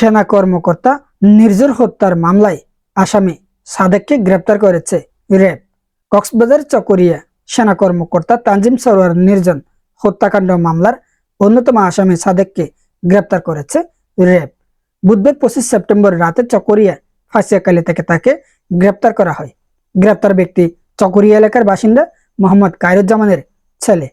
সেনা কর্মকর্তা নির্জর হত্যার মামলায় আসামি সাদেককে গ্রেপ্তার করেছে র্যাব কক্সবাজার চকরিয়া সেনা কর্মকর্তা তানজিম সরোয়ার নির্জন হত্যাকাণ্ড মামলার অন্যতম আসামি সাদেককে গ্রেপ্তার করেছে র্যাব বুধবার পঁচিশ সেপ্টেম্বর রাতে চকরিয়া ফাঁসিয়াকালী থেকে তাকে গ্রেপ্তার করা হয়। গ্রেপ্তার ব্যক্তি চকরিয়া এলাকার বাসিন্দা মোহাম্মদ কায়রুজ্জামানের ছেলে।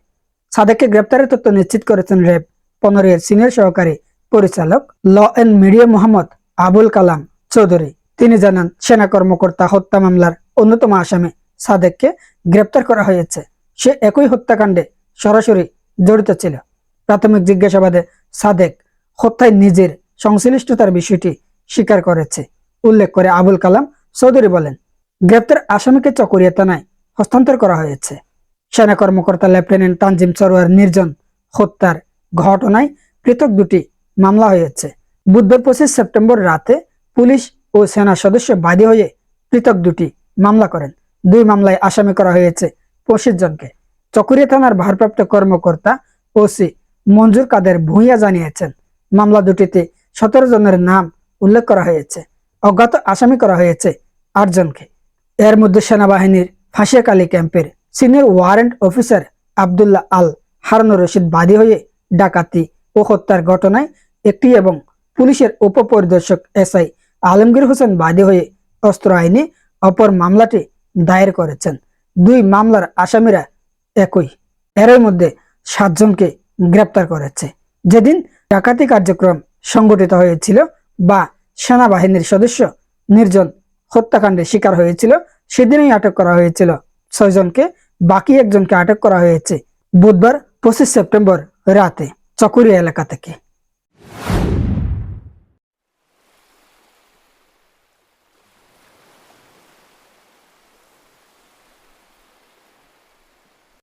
সাদেককে গ্রেপ্তারের তথ্য নিশ্চিত করেছেন র্যাব পনেরো এর সিনিয়র সহকারী পরিচালক law and media Mohammad Abul Kalam Chowdhury. তিনি জানান, সেনা কর্মকর্তা হত্যা মামলার অন্যতম আসামি সাদেককে গ্রেপ্তার করা হয়েছে। সে একই হত্যাকাণ্ডে সরাসরি জড়িত ছিল। প্রাথমিক জিজ্ঞাসাবাদে সাদেক হত্যায় নিজের সংশ্লিষ্টতার বিষয়টি স্বীকার করেছে। উল্লেখ করে আবুল কালাম চৌধুরী বলেন, গ্রেপ্তার আসামিকে চকরিয়া থানায় হস্তান্তর করা হয়েছে। সেনা কর্মকর্তা লেফটেন্যান্ট তানজিম সরোয়ার নির্জন হত্যার ঘটনায় পৃথক দুটি মামলা হয়েছে। বুধবার পঁচিশ সেপ্টেম্বর রাতে পুলিশ ও সেনা সদস্য বাদী হয়ে পৃথক দুটি মামলা করেন। দুই মামলায় আসামি করা হয়েছে পঁচিশ জনকে। চকরিয়া থানার ভারপ্রাপ্ত কর্মকর্তা ওসি মঞ্জুর কাদের ভূঁইয়া জানিয়েছেন, মামলা দুটিতে সতেরো জনের নাম উল্লেখ করা হয়েছে। অজ্ঞাত আসামি করা হয়েছে আট জনকে। এর মধ্যে সেনাবাহিনীর ফাঁসিয়াকালী ক্যাম্পের senior warrant officer Abdullah Al Harunur Rashid বাদী হয়ে ডাকাতি ও হত্যার ঘটনায় একটি এবং পুলিশের উপপরিদর্শক এসআই আলমগীর হোসেন বাদী হয়ে অস্ত্র আইনে অপর মামলাটি দায়ের করেছেন। দুই মামলার আসামিরা একই। এর মধ্যে সাতজনকে গ্রেপ্তার করেছে। যেদিন ডাকাতি কার্যক্রম সংগঠিত হয়েছিল বা সেনাবাহিনীর সদস্য নির্জন হত্যাকাণ্ডের শিকার হয়েছিল, সেদিনই আটক করা হয়েছিল। ছয়জনকে বাকি একজনকে আটক করা হয়েছে বুধবার পঁচিশ সেপ্টেম্বর রাতে চকুরিয়া এলাকা থেকে।